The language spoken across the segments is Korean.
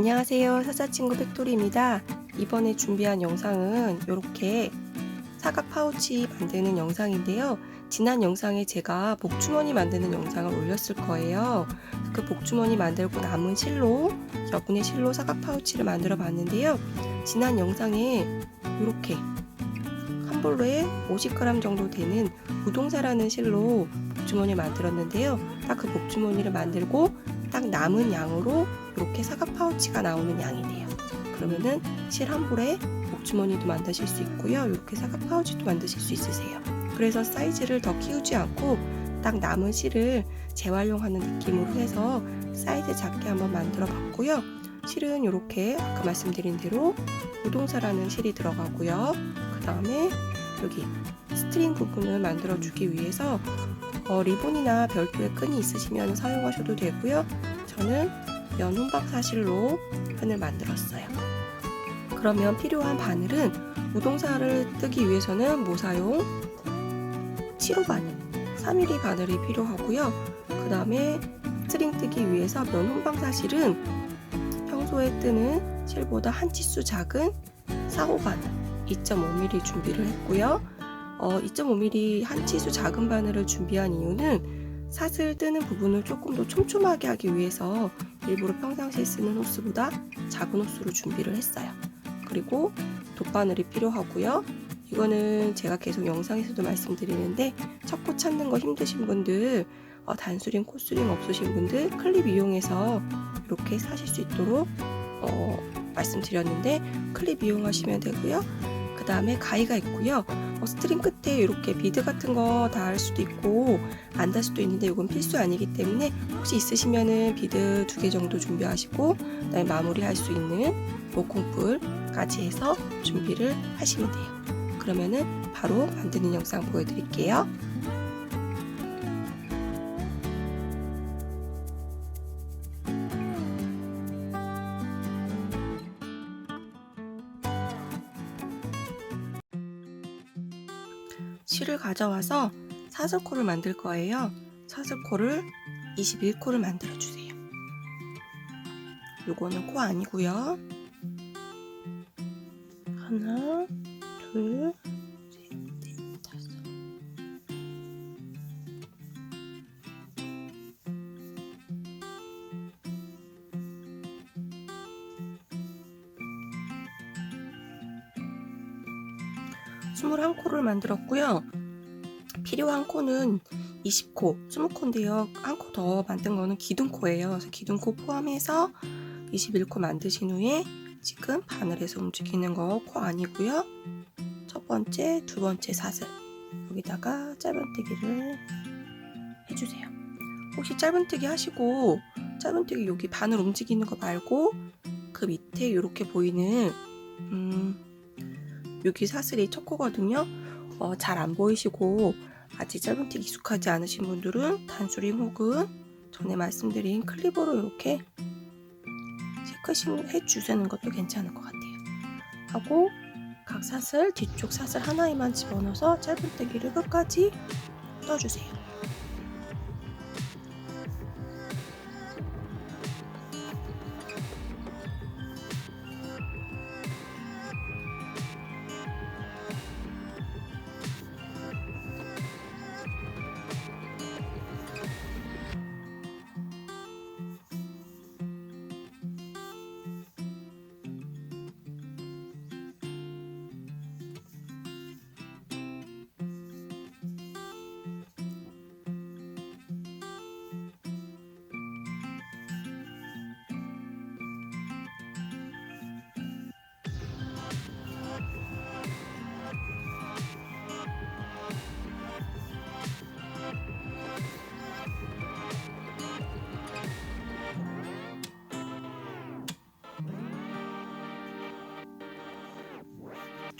안녕하세요. 사자친구 팩토리입니다. 이번에 준비한 영상은 이렇게 사각 파우치 만드는 영상인데요. 지난 영상에 제가 복주머니 만드는 영상을 올렸을 거예요. 그 복주머니 만들고 남은 실로 여분의 실로 사각 파우치를 만들어 봤는데요. 지난 영상에 이렇게 한 볼로에 50g 정도 되는 우동사라는 실로 복주머니 만들었는데요. 딱 그 복주머니를 만들고 딱 남은 양으로 이렇게 사각 파우치가 나오는 양이네요. 그러면은 실 한 볼에 복주머니도 만드실 수 있고요. 이렇게 사각 파우치도 만드실 수 있으세요. 그래서 사이즈를 더 키우지 않고 딱 남은 실을 재활용하는 느낌으로 해서 사이즈 작게 한번 만들어 봤고요. 실은 이렇게 아까 말씀드린 대로 우동사라는 실이 들어가고요. 그 다음에 여기 스트링 부분을 만들어 주기 위해서 어, 리본이나 별도의 끈이 있으시면 사용하셔도 되고요. 저는 면 혼박사실로 끈을 만들었어요. 그러면 필요한 바늘은 우동사를 뜨기 위해서는 모사용 7호 바늘, 3mm 바늘이 필요하고요. 그 다음에 스트링 뜨기 위해서 면 혼방사실은 평소에 뜨는 실보다 한 치수 작은 4호 바늘 2.5mm 준비를 했고요. 어, 2.5mm 한 치수 작은 바늘을 준비한 이유는 사슬 뜨는 부분을 조금 더 촘촘하게 하기 위해서 일부러 평상시에 쓰는 호스보다 작은 호스로 준비를 했어요. 그리고 돗바늘이 필요하고요. 이거는 제가 계속 영상에서도 말씀드리는데 척코 찾는 거 힘드신 분들 어, 단수링, 코스링 없으신 분들 클립 이용해서 이렇게 사실 수 있도록 어, 말씀드렸는데 클립 이용하시면 되고요. 그 다음에 가위가 있고요. 어, 스트링 끝에 이렇게 비드 같은 거달 수도 있고 안달 수도 있는데 이건 필수 아니기 때문에 혹시 있으시면은 비드 두 개 정도 준비하시고 그다음에 마무리할 수 있는 목콩풀까지 해서 준비를 하시면 돼요. 그러면은 바로 만드는 영상 보여드릴게요. 가져와서 사슬코를 만들 거예요. 사슬코를 21코를 만들어 주세요. 요거는 코 아니고요. 하나, 둘, 셋, 넷, 다섯. 스물한 코를 만들었고요. 필요한 코는 20코, 20코인데요. 한 코 더 만든 거는 기둥코예요. 그래서 기둥코 포함해서 21코 만드신 후에 지금 바늘에서 움직이는 거 코 아니고요. 첫 번째, 두 번째 사슬 여기다가 짧은뜨기를 해주세요. 혹시 짧은뜨기 하시고 짧은뜨기 여기 바늘 움직이는 거 말고 그 밑에 이렇게 보이는 음, 여기 사슬이 첫 코거든요. 어, 잘 안 보이시고 아직 짧은뜨기 익숙하지 않으신 분들은 단수링 혹은 전에 말씀드린 클리버로 이렇게 체크싱 해주시는 것도 괜찮을 것 같아요. 하고 각 사슬 뒤쪽 사슬 하나에만 집어넣어서 짧은뜨기를 끝까지 떠주세요.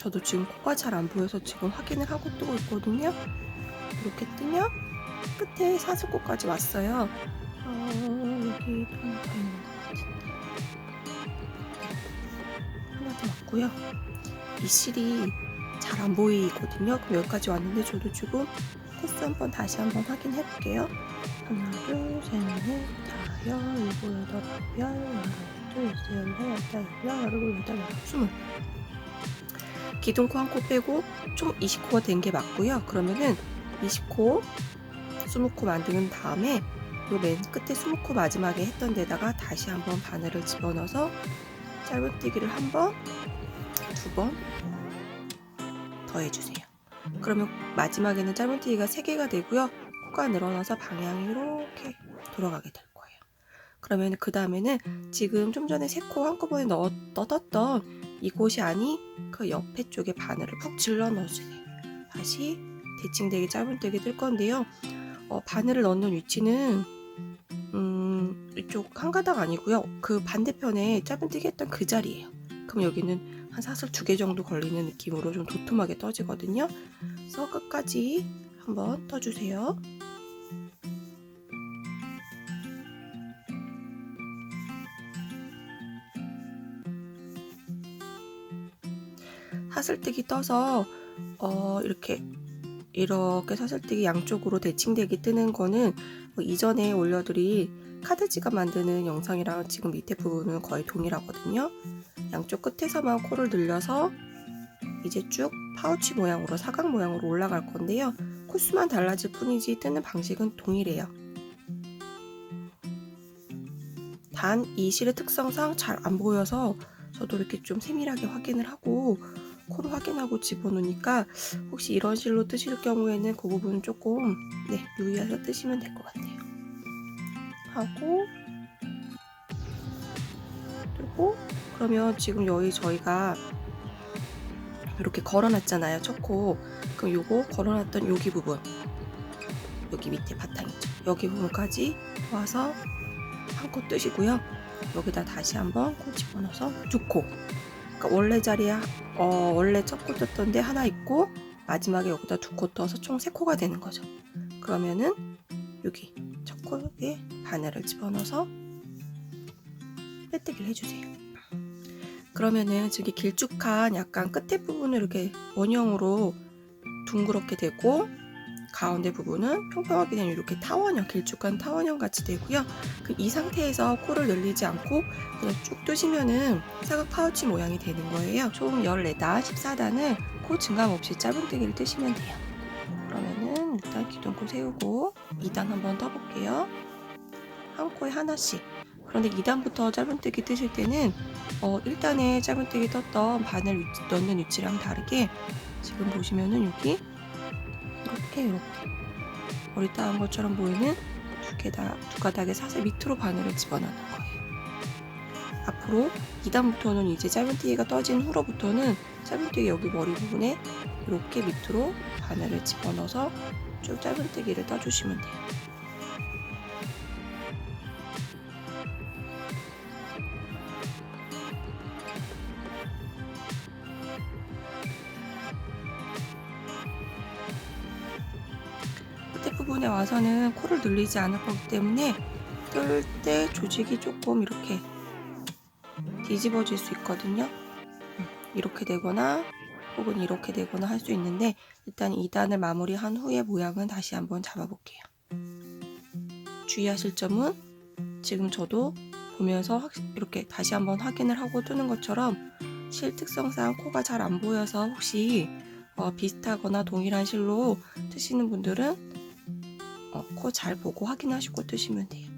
저도 지금 코가 잘 안 보여서 지금 확인을 하고 뜨고 있거든요. 이렇게 뜨면 끝에 사슬코까지 왔어요. 어, 여기 하나 더 있는 것 같은데. 하나 더 왔고요. 이 실이 잘 안 보이거든요. 그럼 여기까지 왔는데 저도 지금 코스 한번 다시 한번 확인해 볼게요. 하나, 둘, 셋, 넷, 다, 열, 일곱, 여덟, 아홉, 열, 열하나, 둘, 셋, 넷, 다섯, 여섯, 일곱, 여덟, 아홉, 스물. 기둥코 한 코 빼고 총 20코가 된 게 맞고요. 그러면은 20코, 20코 만드는 다음에 요 맨 끝에 20코 마지막에 했던 데다가 다시 한번 바늘을 집어넣어서 짧은뜨기를 한 번, 두 번 더 해주세요. 그러면 마지막에는 짧은뜨기가 3개가 되고요. 코가 늘어나서 방향이 이렇게 돌아가게 될 거예요. 그러면 그 다음에는 지금 좀 전에 세코 한꺼번에 넣어 떠뒀던 이곳이 아니 그 옆에 쪽에 바늘을 푹 질러 넣어주세요. 다시 대칭되게 짧은뜨기 뜰 건데요. 어, 바늘을 넣는 위치는 음, 이쪽 한 가닥 아니고요. 그 반대편에 짧은뜨기 했던 그 자리예요. 그럼 여기는 한 사슬 두 개 정도 걸리는 느낌으로 좀 도톰하게 떠지거든요. 그래서 끝까지 한번 떠주세요. 사슬뜨기 떠서 어, 이렇게 이렇게 사슬뜨기 양쪽으로 대칭되게 뜨는 거는 뭐 이전에 올려드린 카드 지갑 만드는 영상이랑 지금 밑에 부분은 거의 동일하거든요. 양쪽 끝에서만 코를 늘려서 이제 쭉 파우치 모양으로 사각 모양으로 올라갈 건데요. 코수만 달라질 뿐이지 뜨는 방식은 동일해요. 단 이 실의 특성상 잘 안 보여서 저도 이렇게 좀 세밀하게 확인을 하고 코를 확인하고 집어넣으니까 혹시 이런 실로 뜨실 경우에는 그 부분 조금 네, 유의해서 뜨시면 될 것 같아요. 하고 그리고 그러면 지금 여기 저희가 이렇게 걸어놨잖아요 첫코. 그럼 요거 걸어놨던 여기 부분. 여기 밑에 바탕 있죠? 여기 부분까지 와서 한 코 뜨시고요. 여기다 다시 한번 코 집어넣어서 두 코 그러니까 원래 자리에 어, 원래 첫 코 떴던 데 하나 있고 마지막에 여기다 두 코 떠서 총 세 코가 되는 거죠. 그러면은 여기 첫 코에 바늘을 집어넣어서 빼뜨기를 해주세요. 그러면은 저기 길쭉한 약간 끝에 부분을 이렇게 원형으로 둥그렇게 되고 가운데 부분은 평평하게 된 이렇게 타원형, 길쭉한 타원형 같이 되고요. 그 이 상태에서 코를 늘리지 않고 그냥 쭉 뜨시면은 사각 파우치 모양이 되는 거예요. 총 14단, 14단을 코 증감 없이 짧은뜨기를 뜨시면 돼요. 그러면은 일단 기둥코 세우고 2단 한번 떠볼게요. 한 코에 하나씩. 그런데 2단부터 짧은뜨기 뜨실 때는 어, 1단에 짧은뜨기 떴던 바늘 위치, 넣는 위치랑 다르게 지금 보시면은 여기 이렇게 이렇게 머리 따은 것처럼 보이는 두 개다 두 가닥의 사슬 밑으로 바늘을 집어넣는 거예요. 앞으로 2단부터는 이제 짧은뜨기가 떠진 후로부터는 짧은뜨기 여기 머리 부분에 이렇게 밑으로 바늘을 집어넣어서 쭉 짧은뜨기를 떠주시면 돼요. 부분에 와서는 코를 늘리지 않을 거기 때문에 뜰 때 조직이 조금 이렇게 뒤집어질 수 있거든요. 음, 이렇게 되거나 혹은 이렇게 되거나 할 수 있는데 일단 2단을 마무리한 후에 모양은 다시 한번 잡아볼게요. 주의하실 점은 지금 저도 보면서 확- 이렇게 다시 한번 확인을 하고 뜨는 것처럼 실 특성상 코가 잘 안 보여서 혹시 어, 비슷하거나 동일한 실로 뜨시는 분들은 어, 코 잘 보고 확인하시고 뜨시면 돼요.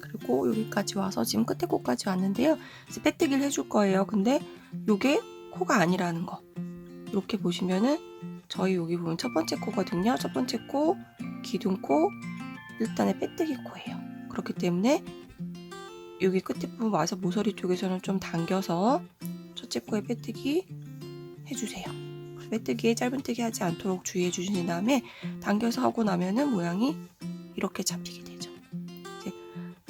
그리고 여기까지 와서 지금 끝에 코까지 왔는데요. 이제 빼뜨기를 해줄 거예요. 근데 요게 코가 아니라는 거. 이렇게 보시면은 저희 여기 보면 첫 번째 코거든요. 첫 번째 코, 기둥코, 일단의 빼뜨기 코예요. 그렇기 때문에 여기 끝에 부분 와서 모서리 쪽에서는 좀 당겨서 첫째 코에 빼뜨기 해주세요. 빼뜨기에 짧은뜨기 하지 않도록 주의해 주신 다음에 당겨서 하고 나면은 모양이 이렇게 잡히게 되죠.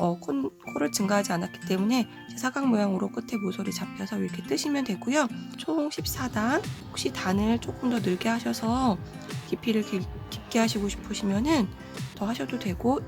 어, 코, 코를 증가하지 않았기 때문에 사각 모양으로 끝에 모서리 잡혀서 이렇게 뜨시면 되고요. 총 14단. 혹시 단을 조금 더 늘게 하셔서 깊이를 기- 깊게 하시고 싶으시면은 더 하셔도 되고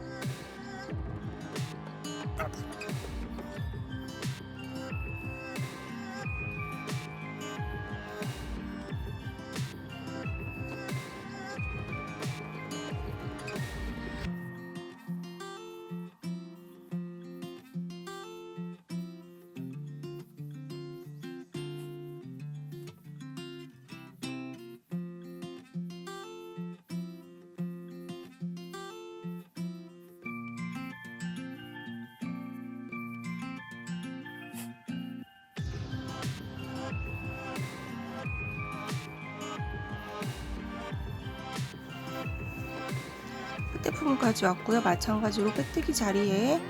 부분까지 왔고요. 마찬가지로 빼뜨기 자리에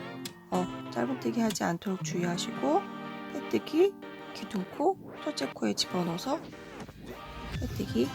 어, 짧은뜨기 하지 않도록 주의하시고 빼뜨기, 기둥코, 첫째 코에 집어넣어서 빼뜨기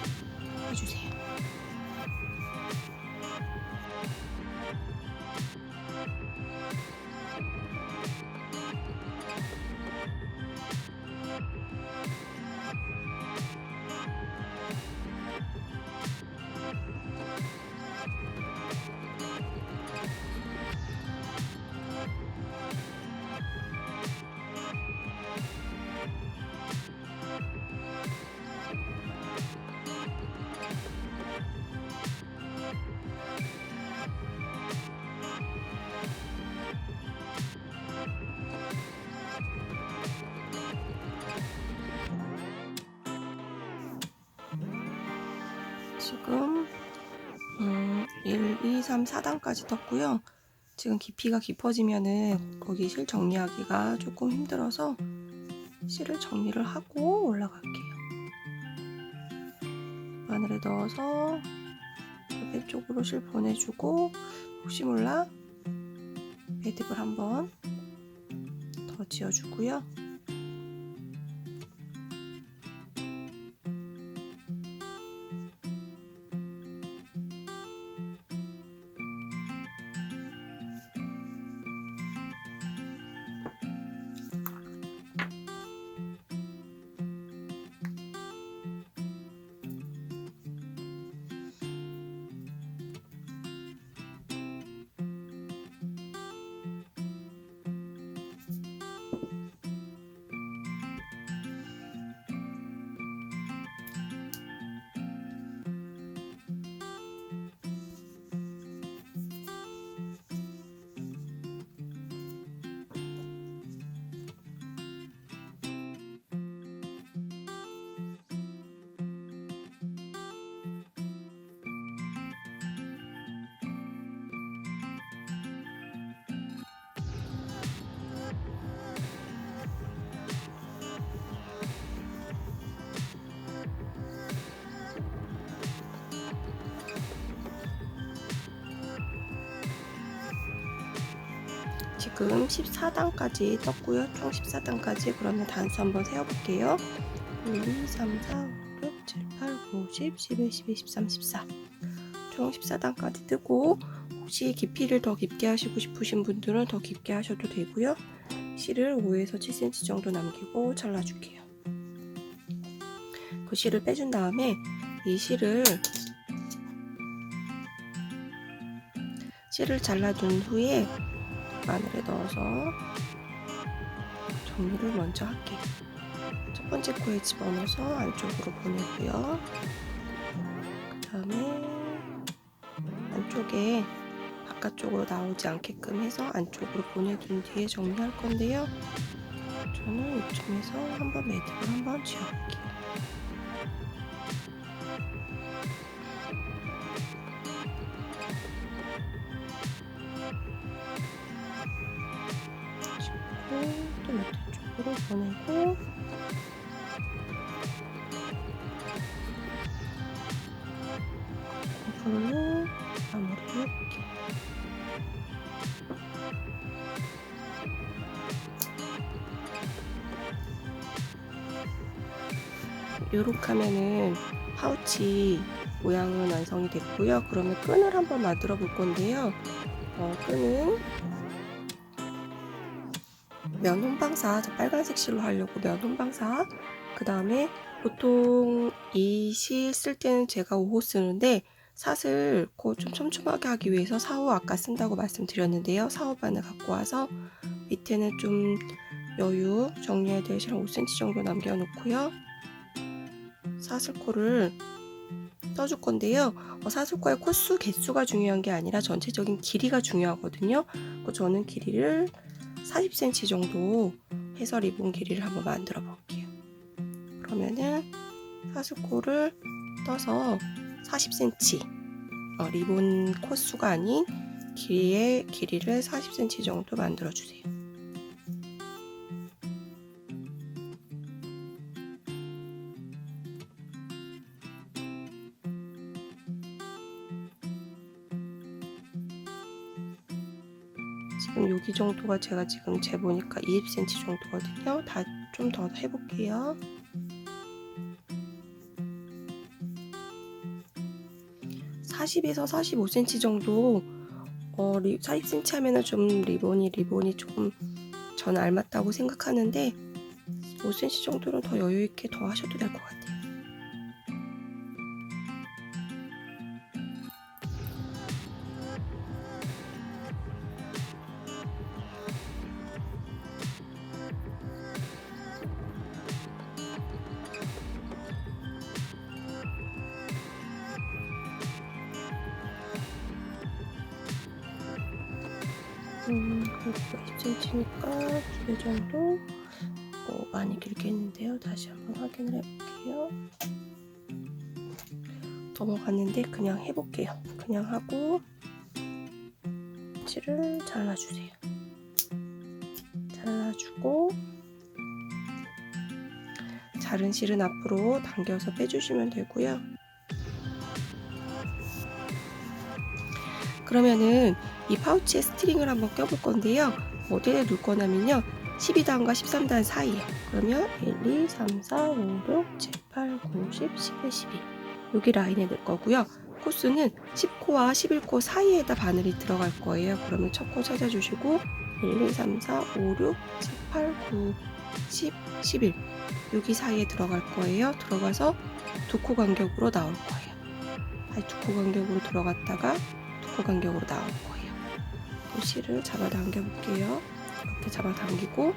지금 음, 1, 2, 3, 4단까지 떴고요. 지금 깊이가 깊어지면은 거기 실 정리하기가 조금 힘들어서 실을 정리를 하고 올라갈게요. 바늘에 넣어서 옆에 쪽으로 실 보내주고 혹시 몰라 매듭을 한번 더 지어주고요. 지금 14단까지 떴고요. 총 14단까지 그러면 단수 한번 세어볼게요. 1, 2, 3, 4, 5, 6, 7, 8, 9, 10, 11, 12, 13, 14. 총 14단까지 뜨고 혹시 깊이를 더 깊게 하시고 싶으신 분들은 더 깊게 하셔도 되고요. 실을 5에서 7cm 정도 남기고 잘라줄게요. 그 실을 빼준 다음에 이 실을 실을 잘라둔 후에 마늘에 넣어서 정리를 먼저 할게요. 첫 번째 코에 집어넣어서 안쪽으로 보내고요. 그 다음에 안쪽에 바깥쪽으로 나오지 않게끔 해서 안쪽으로 보내둔 뒤에 정리할 건데요. 저는 이쯤에서 한번 매듭을 한번 지어볼게요. 또 밑에 쪽으로 보내고 이걸로 마무리를 해볼게요. 요렇게 하면은 파우치 모양은 완성이 됐고요. 그러면 끈을 한번 만들어 볼 건데요. 어, 끈은 면 혼방사, 저 빨간색 실로 하려고 면 혼방사. 그 다음에 보통 이 실 쓸 때는 제가 5호 쓰는데 사슬 고좀 촘촘하게 하기 위해서 4호 아까 쓴다고 말씀드렸는데요. 4호 반을 갖고 와서 밑에는 좀 여유 실한 5cm 정도 남겨놓고요. 사슬코를 떠줄 건데요. 어, 사슬코의 코수 개수가 중요한 게 아니라 전체적인 길이가 중요하거든요. 그 저는 길이를 40cm 정도 해서 리본 길이를 한번 만들어 볼게요. 그러면은 사슬코를 떠서 40cm 어, 리본 코수가 아닌 길이의 길이를 40cm 정도 만들어 주세요. 여기 정도가 제가 지금 재보니까 20cm 정도거든요. 다 좀 더 해볼게요. (40에서 45cm) 정도 어, 40cm 하면은 좀 리본이 리본이 조금 저는 알맞다고 생각하는데 5cm 정도는 더 여유 있게 더 하셔도 될 것 20cm니까 두 개 정도 어, 많이 길게 했는데요. 다시 한번 확인을 해볼게요. 넘어갔는데 그냥 해볼게요. 그냥 하고 실을 잘라주세요. 잘라주고 자른 실은 앞으로 당겨서 빼주시면 되고요. 그러면은 이 파우치에 스트링을 한번 껴볼 건데요. 어디에 놓을 거냐면요. 12단과 13단 사이에. 그러면 1, 2, 3, 4, 5, 6, 7, 8, 9, 10, 11, 12. 여기 라인에 넣을 거고요. 코스는 10코와 11코 사이에다 바늘이 들어갈 거예요. 그러면 첫 코 찾아주시고 1, 2, 3, 4, 5, 6, 7, 8, 9, 10, 11 여기 사이에 들어갈 거예요. 들어가서 두 코 간격으로 나올 거예요. 다시 두 코 간격으로 들어갔다가 두코 간격으로 나올 거예요. 또 실을 잡아당겨 볼게요. 이렇게 잡아당기고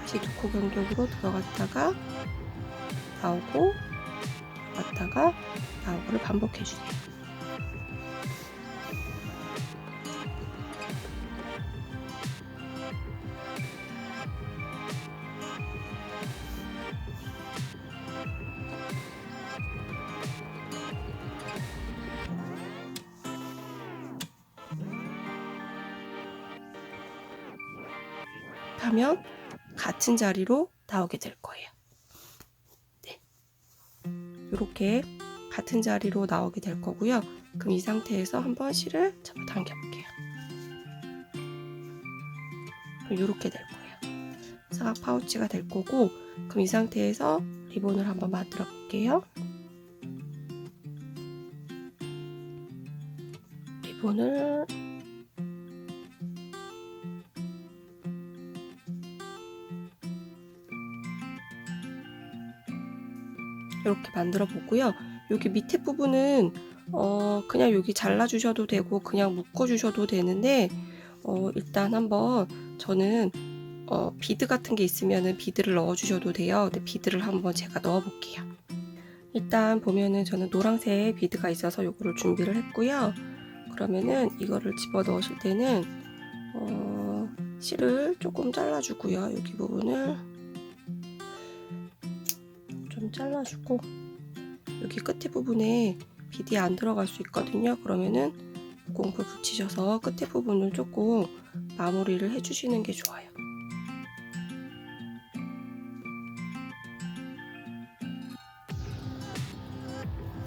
다시 두코 간격으로 들어갔다가 나오고 들어갔다가 나오고를 반복해 주세요. 같은 자리로 나오게 될 거예요. 네. 이렇게 같은 자리로 나오게 될 거고요. 그럼 이 상태에서 한번 실을 잡아 당겨 볼게요. 그럼 이렇게 될 거예요. 사각 파우치가 될 거고 그럼 이 상태에서 리본을 한번 만들어 볼게요. 리본을 이렇게 만들어 보고요. 여기 밑에 부분은 어, 그냥 여기 잘라 주셔도 되고 그냥 묶어 주셔도 되는데 어, 일단 한번 저는 어, 비드 같은 게 있으면은 비드를 넣어 주셔도 돼요. 근데 비드를 한번 제가 넣어 볼게요. 일단 보면은 저는 노란색 비드가 있어서 이거를 준비를 했고요. 그러면은 이거를 집어 넣으실 때는 어, 실을 조금 잘라 주고요. 여기 부분을 좀 잘라주고 여기 끝에 부분에 비디 안 들어갈 수 있거든요. 그러면은 공풀 붙이셔서 끝에 부분을 조금 마무리를 해주시는 게 좋아요.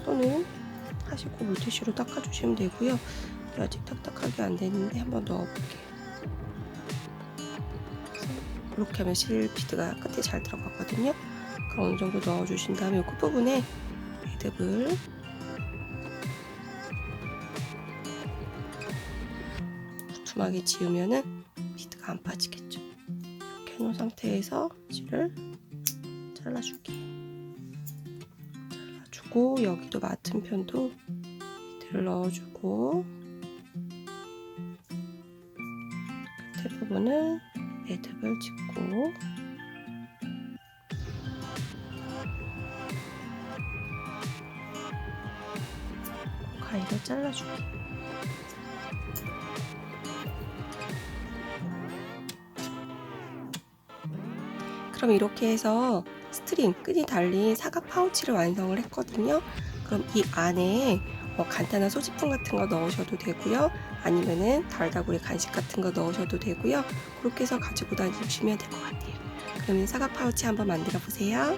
손은 하시고 물티슈로 닦아주시면 되고요. 아직 탁탁하게 안 됐는데 한번 넣어볼게요. 이렇게 하면 실 비드가 끝에 잘 들어가거든요. 그럼 어느 정도 넣어주신 다음에 이 끝부분에 매듭을 두툼하게 지으면은 비드가 안 빠지겠죠. 이렇게 해놓은 상태에서 실을 잘라줄게요. 잘라주고 여기도 맞은 편도 밑을 넣어주고 끝에 부분은 매듭을 짓고 가위로 잘라줄게요. 그럼 이렇게 해서 스트링 끈이 달린 사각 파우치를 완성을 했거든요. 그럼 이 안에 뭐 간단한 소지품 같은 거 넣으셔도 되고요. 아니면은 달다구리 간식 같은 거 넣으셔도 되고요. 그렇게 해서 가지고 다니시면 될 것 같아요. 그러면 사각 파우치 한번 만들어 보세요.